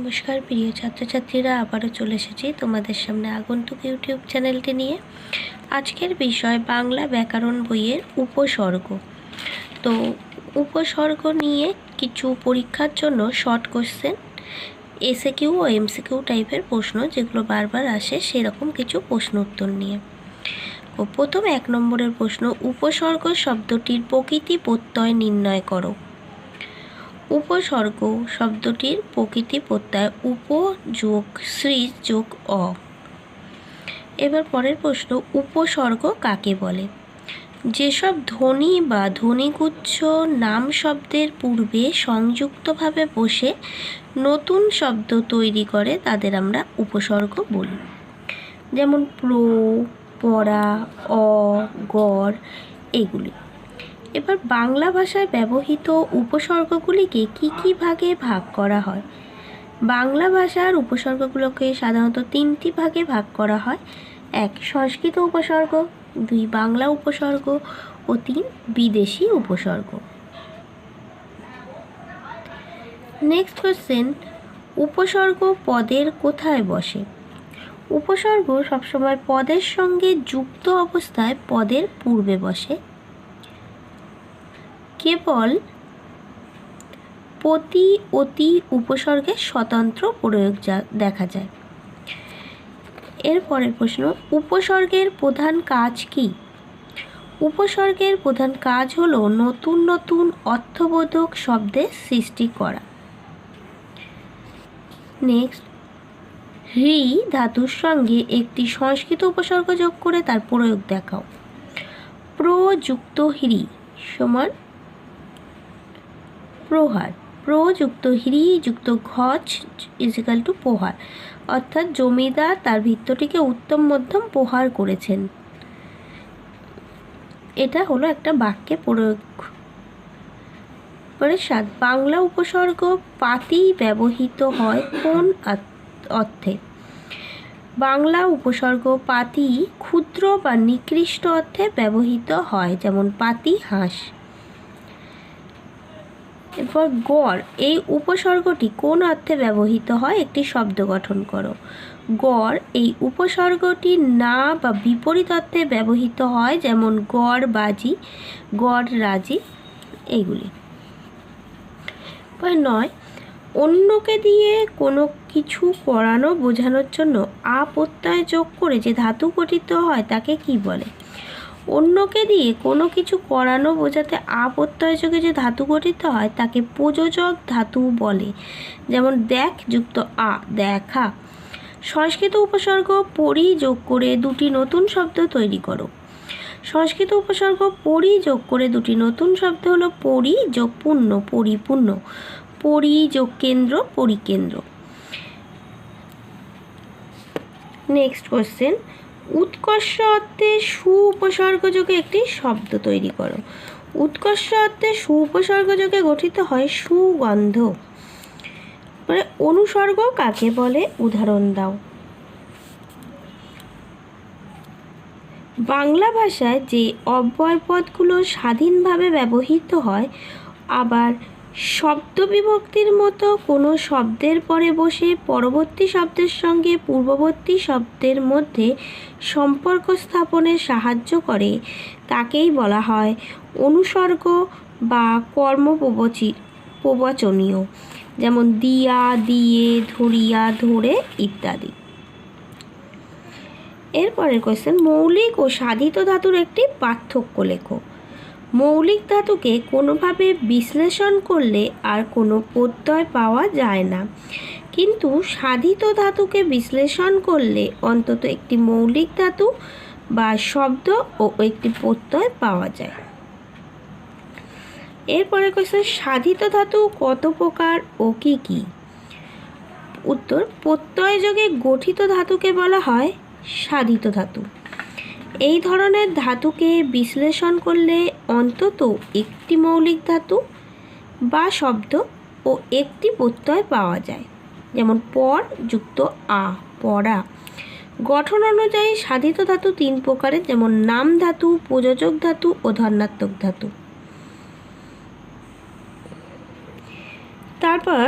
নমস্কার প্রিয় ছাত্রছাত্রীরা, আবারও চলে এসেছি তোমাদের সামনে আগন্তুক ইউটিউব চ্যানেলটি নিয়ে। আজকের বিষয় বাংলা ব্যাকরণ বইয়ের উপসর্গ। তো উপসর্গ নিয়ে কিছু পরীক্ষার জন্য শর্ট কোশ্চেন এসে কিউ ও এমসিকিউ টাইপের প্রশ্ন যেগুলো বারবার আসে সেরকম কিছু প্রশ্ন উত্তর নিয়ে। প্রথম এক নম্বরের প্রশ্ন, উপসর্গ শব্দটির প্রকৃতি প্রত্যয় নির্ণয় করো। উপসর্গ শব্দটির প্রকৃতি প্রত্যয় উপ যোগ শ্রী যোগ অ। এবার পরের প্রশ্ন, উপসর্গ কাকে বলে? যেসব ধ্বনি বা ধ্বনিগুচ্ছ নাম শব্দের পূর্বে সংযুক্তভাবে বসে নতুন শব্দ তৈরি করে, তাদের আমরা উপসর্গ বলি। যেমন প্র পড়া অ গড় এগুলি। এবার বাংলা ভাষায় ব্যবহৃত উপসর্গগুলিকে কি কি ভাগে ভাগ করা হয়? বাংলা ভাষার উপসর্গগুলোকে সাধারণত তিনটি ভাগে ভাগ করা হয়। এক, সংস্কৃত উপসর্গ, দুই, বাংলা উপসর্গ ও তিন, বিদেশি উপসর্গ। নেক্সট কোশ্চেন উপসর্গ পদের কোথায় বসে? উপসর্গ সবসময় পদের সঙ্গে যুক্ত অবস্থায় পদের পূর্বে বসে। কেবল প্রতি অতি উপসর্গের স্বতন্ত্র প্রয়োগ দেখা যায়। এরপরের প্রশ্ন, উপসর্গের প্রধান কাজ কি? উপসর্গের প্রধান কাজ হলো নতুন নতুন অর্থবোধক শব্দের সৃষ্টি করা। নেক্সট, হ্রি ধাতুর সঙ্গে একটি সংস্কৃত উপসর্গ যোগ করে তার প্রয়োগ দেখাও। প্রযুক্ত হ্রি সমান প্রহার। প্রযুক্ত হ্রি যুক্ত ঘচ ইজিক্যাল টু প্রহার। অর্থাৎ জমিদার তার ভিত্তটিকে উত্তম মধ্যম প্রহার করেছেন। এটা হলো একটা বাক্যে প্রয়োগ। পরে সাত, বাংলা উপসর্গ পাতি ব্যবহৃত হয় কোন অর্থে? বাংলা উপসর্গ পাতি ক্ষুদ্র বা নিকৃষ্ট অর্থে ব্যবহৃত হয়, যেমন পাতি, হাঁস। এরপর গড়, এই উপসর্গটি কোন অর্থে ব্যবহৃত হয়? একটি শব্দ গঠন করো। গড়, এই উপসর্গটি না বা বিপরীত অর্থে ব্যবহৃত হয়, যেমন গড় বাজি, গড় রাজি, এইগুলি। নয়, অন্যকে দিয়ে কোনো কিছু করানো বোঝানোর জন্য আ প্রত্যয় যোগ করে যে ধাতু গঠিত হয়, তাকে কি বলে? অন্যকে দিয়ে কোনো কিছু করানো বোঝাতে আ প্রত্যয় যোগে যে ধাতু গঠিত হয়, তাকে প্রযোজক ধাতু বলে। যেমন দেখ যুক্ত আ, দেখা। সংস্কৃত উপসর্গ পরি যোগ করে দুটি নতুন শব্দ তৈরি করো। সংস্কৃত উপসর্গ পরি যোগ করে দুটি নতুন শব্দ হলো পরি যোগ পূর্ণ পরিপূর্ণ। পরি যোগ কেন্দ্র, পরিকেন্দ্র। নেক্সট কোশ্চেন উৎকর্ষ অর্থে সু উপসর্গ যোগে একটি শব্দ তৈরি করো। উৎকর্ষ অর্থে সু উপসর্গ যোগে গঠিত হয় সুগন্ধ। মানে অনুসর্গ কাকে বলে? উদাহরণ দাও। বাংলা ভাষায় যে অব্যয় পদগুলো স্বাধীনভাবে ব্যবহৃত হয়, আবার শব্দ বিভক্তির মতো কোনো শব্দের পরে বসে পরবর্তী শব্দের সঙ্গে পূর্ববর্তী শব্দের মধ্যে সম্পর্ক স্থাপনে সাহায্য করে, তাকেই বলা হয় অনুসর্গ বা কর্মপ্রবচি প্রবচনীয়, যেমন দিয়া, দিয়ে, ধরিয়া, ধরে ইত্যাদি। এরপরের কোয়েশ্চেন মৌলিক ও সাধিত ধাতুর একটি পার্থক্য লেখো। মৌলিক ধাতুকে কোনোভাবে বিশ্লেষণ করলে আর কোনো প্রত্যয় পাওয়া যায় না। কিন্তু সাধিত ধাতুকে বিশ্লেষণ করলে অন্তত একটি মৌলিক ধাতু বা শব্দ ও একটি প্রত্যয় পাওয়া যায়। এরপরে কোয়েশ্চেন সাধিত ধাতু কত প্রকার ও কি কি? উত্তর, প্রত্যয় যোগে গঠিত ধাতুকে বলা হয় সাধিত ধাতু। এই ধরনের ধাতুকে বিশ্লেষণ করলে অন্তত একটি মৌলিক ধাতু বা শব্দ ও একটি প্রত্যয় পাওয়া যায়। যেমন পর যুক্ত আ পড়া গঠন অনুযায়ী সাধিত ধাতু তিন প্রকারের, যেমন নাম ধাতু, প্রযোজক ধাতু ও ধর্নাত্মক ধাতু। তারপর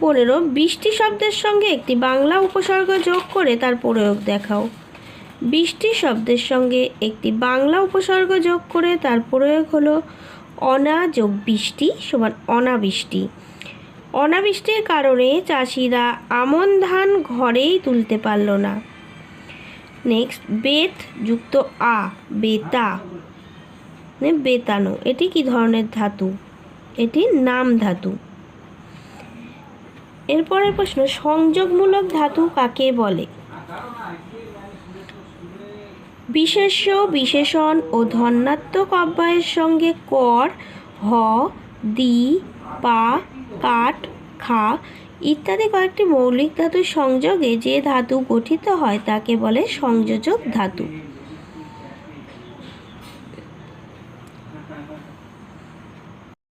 পনেরো, বৃষ্টি শব্দের সঙ্গে একটি বাংলা উপসর্গ যোগ করে তার প্রয়োগ দেখাও। বৃষ্টি শব্দের সঙ্গে একটি বাংলা উপসর্গ যোগ করে তার প্রয়োগ হলো অনা যোগ বৃষ্টি সমান অনাবৃষ্টি। অনাবৃষ্টির কারণে চাষিরা আমন ধান ঘরেই তুলতে পারল না। নেক্সট, বেত যুক্ত আ, বেতা। মানে বেতানো এটি কি ধরনের ধাতু? এটি নাম ধাতু। এরপরের প্রশ্ন, সংযোগমূলক ধাতু কাকে বলে? বিশেষ্য, বিশেষণ ও ধন্যাত্মক অব্যয়ের সঙ্গে কর, হ, দি, পা কাঠ খা ইত্যাদি কয়েকটি মৌলিক ধাতুর সংযোগে যে ধাতু গঠিত হয় তাকে বলে সংযোজক ধাতু।